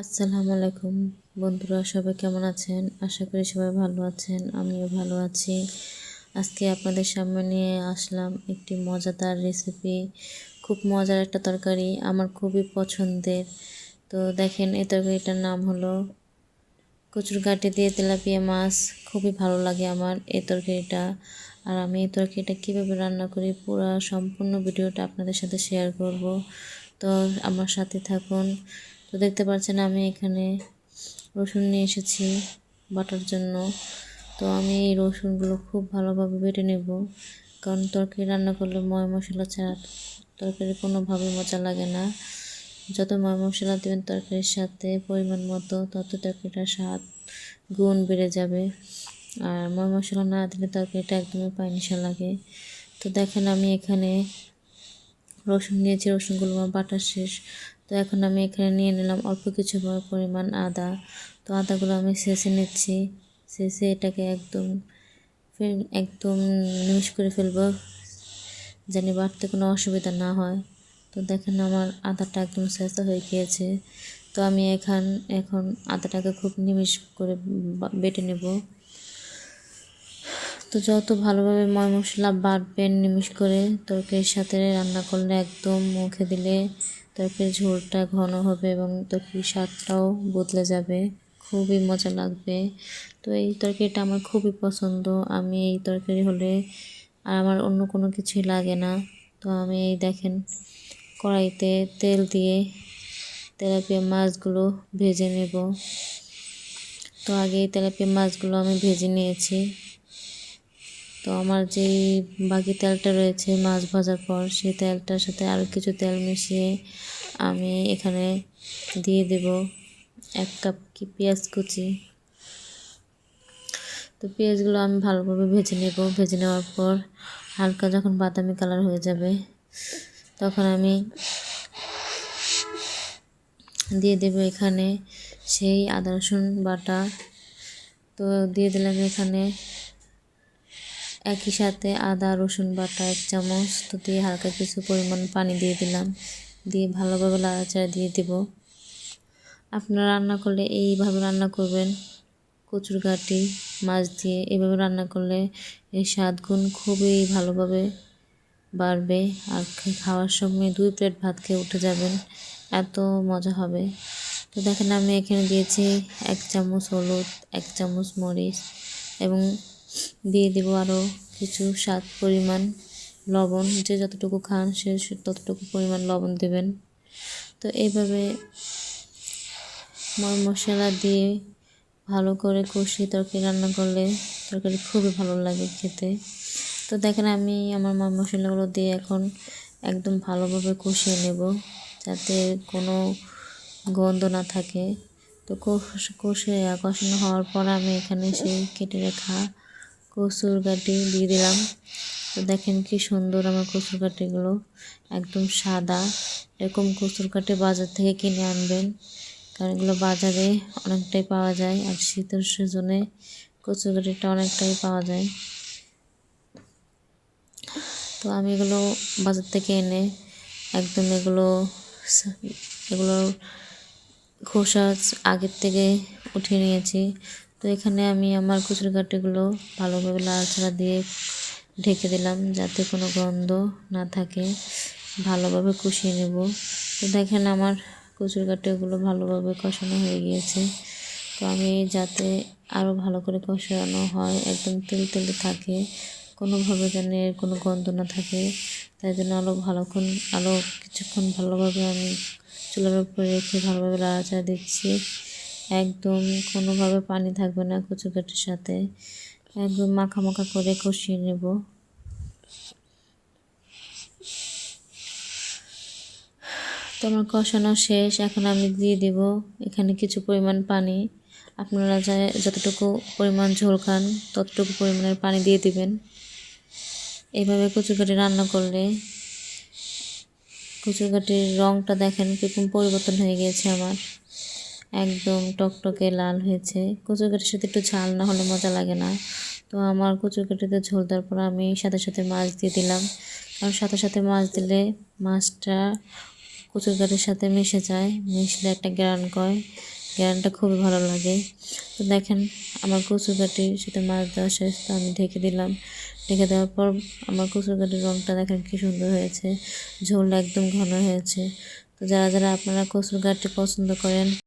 আসসালামু আলাইকুম। বন্ধুরা, সবাই কেমন আছেন? আশা করি সবাই ভালো আছেন, আমিও ভালো আছি। আজকে আপনাদের সামনে নিয়ে আসলাম একটি মজাদার রেসিপি খুব মজার একটা তরকারি, আমার খুবই পছন্দের। তো দেখেন, এই তরকারিটার নাম হলো কচুর গাঁটে দিয়ে তেলাপিয়া মাছ। খুবই ভালো লাগে আমার এই তরকারিটা। আর আমি এই তরকারিটা কীভাবে রান্না করি, পুরো সম্পূর্ণ ভিডিওটা আপনাদের সাথে শেয়ার করব। তো আমার সাথে থাকুন। দেখতে পাচ্ছেন আমি এখানে রসুন নিয়ে এসেছি বাটার জন্য। তো আমি এই রসুনগুলো খুব ভালোভাবে বেটে নেব। কারণ তরকারি রান্না করলে ময় মশলা ছাড়া তরকারি কোনোভাবে মজা লাগে না। যত ময় মশলা দেবেন তরকারির সাথে পরিমাণ মতো, তত তরকারিটার স্বাদ, গুণ বেড়ে যাবে। আর ময় মশলা না দিলে তরকারিটা একদমই পানিসা লাগে। তো দেখেন আমি এখানে রসুন নিয়েছি, রসুনগুলো আমার বাটা শেষ। তো এখন আমি এখানে নিয়ে নিলাম অল্প কিছু পরিমাণ আদা। তো আদাগুলো আমি শেষে নিচ্ছি। শেষে এটাকে একদম একদম নিমিশ করে ফেলব জানি বাড়তে কোনো অসুবিধা না হয়। তো দেখেন আমার আদাটা একদম শেষা হয়ে গিয়েছে। তো আমি এখান, এখন আদাটাকে খুব নিমিশ করে বেটে নেব। তো যত ভালোভাবে ময় মশলা বাটবেন নিমিশ করে তরকারির সাথে রান্না করলে একদম মুখে দিলে তরকারির ঝোলটা ঘন হবে এবং তরকারির স্বাদটাও বদলে যাবে। খুবই মজা লাগবে। তো এই তরকারিটা আমার খুবই পছন্দ। আমি এই তরকারি হলে আর আমার অন্য কোনো কিছুই লাগে না। তো আমি এই দেখেন কড়াইতে তেল দিয়ে তেলাপিয়া মাছগুলো ভেজে নেব। তো আগে তেলাপিয়া মাছগুলো আমি ভেজে নিয়েছি। তো আমার যেই বাকি তেলটা রয়েছে মাছ ভাজার পর, সেই তেলটার সাথে আরও কিছু তেল মিশিয়ে আমি এখানে দিয়ে দেব এক কাপ কি পেঁয়াজ কুচি। তো পেঁয়াজগুলো আমি ভালোভাবে ভেজে নেব। ভেজে নেওয়ার পর হালকা যখন বাদামি কালার হয়ে যাবে, তখন আমি দিয়ে দেব এখানে সেই আদা রসুন বাটা। তো দিয়ে দিলাম এখানে একই সাথে আদা, রসুন বাটা এক চামচ। তো দিয়ে হালকা কিছু পরিমাণ পানি দিয়ে দিলাম। দিয়ে ভালোভাবে লাড়াচাড়া দিয়ে দেব। আপনারা রান্না করলে এইভাবে রান্না করবেন। কচুর গাটি, মাছ দিয়ে এইভাবে রান্না করলে এই স্বাদ গুণ খুবই ভালোভাবে বাড়বে। আর খাওয়ার সময় দুই প্লেট ভাত খেয়ে উঠে যাবেন। এত মজা হবে। তো দেখেন আমি এখানে দিয়েছি এক চামচ হলুদ, এক চামচ মরিচ এবং দিয়ে দেবো আরও কিছু স্বাদ পরিমাণ লবণ। যে যতটুকু খান সে ততটুকু পরিমাণ লবণ দেবেন। তো এইভাবে মর মশলা দিয়ে ভালো করে কষিয়ে তরকারি রান্না করলে তরকারি খুবই ভালো লাগে খেতে। তো দেখেন আমি আমার মা মশলাগুলো দিয়ে এখন একদম ভালোভাবে কষিয়ে নেব যাতে কোনো গন্ধ না থাকে। তো কষে কষানো হওয়ার পর আমি এখানে সেই কেটে রাখা কসুর গাটি দিয়ে দিলাম। তো দেখেন কি সুন্দর আমার কসুর কাঠিগুলো একদম সাদা। এরকম কসুর কাঠি বাজার থেকে কিনে আনবেন, কারণ এগুলো বাজারে অনেকটাই পাওয়া যায় আর শীতের সিজনে কচুর কাঠিটা অনেকটাই পাওয়া যায়। তো আমি এগুলো বাজার থেকে এনে একদম এগুলো এগুলো খোসা আগের থেকে উঠিয়ে নিয়েছি। এখানে আমি আমার কচুর কাঠিগুলো ভালোভাবে লাড়াচাড়া দিয়ে ঢেকে দিলাম যাতে কোনো গন্ধ না থাকে। ভালোভাবে কষিয়ে নেব। তো দেখেন আমার কচুর কাঠিগুলো ভালোভাবে কষানো হয়ে গিয়েছে। তো আমি যাতে আরও ভালো করে কষানো হয়, একদম তেল তেলে থাকে, কোনোভাবে যেন এর কোনো গন্ধ না থাকে, তাই জন্য আরও ভালোক্ষণ আরও কিছুক্ষণ ভালোভাবে আমি চুলার উপরে রেখে ভালোভাবে লাড়াচাড়া দিচ্ছি। একদম কোনোভাবে পানি থাকবে না কচুকাটির সাথে। একদম মাখা মাখা করে কষিয়ে নেব। তো আমার কষানো শেষ, এখন আমি দিয়ে দেব এখানে কিছু পরিমাণ পানি। আপনারা যতটুকু পরিমাণ ঝোল খান, ততটুকু পরিমাণের পানি দিয়ে দিবেন। এইভাবে কচুকাটি রান্না করলে কচুকাটির রঙটা দেখেন কীরকম পরিবর্তন হয়ে গিয়েছে আমার। একদম টকটকে লাল হয়েছে। কচুকাটির সাথে একটু ঝাল না হলে মজা লাগে না। তো আমার কচুকাটিতে ঝোল দেওয়ার পর আমি সাথে সাথে মাছ দিয়ে দিলাম। কারণ সাথে সাথে মাছ দিলে মাছটা কচুর গাঠির সাথে মিশে যায়, মিশলে একটা গ্রান কয়। গ্রানটা খুবই ভালো লাগে। তো দেখেন, আমার কচুর গাঠির সাথে মাছ দেওয়া শেষ তো আমি ঢেকে দিলাম। ঢেকে দেওয়ার পর আমার কচুর গাঠির রঙটা দেখেন কী সুন্দর হয়েছে। ঝোলটা একদম ঘন হয়েছে। তো যারা যারা আপনারা কচুর গাঠি পছন্দ করেন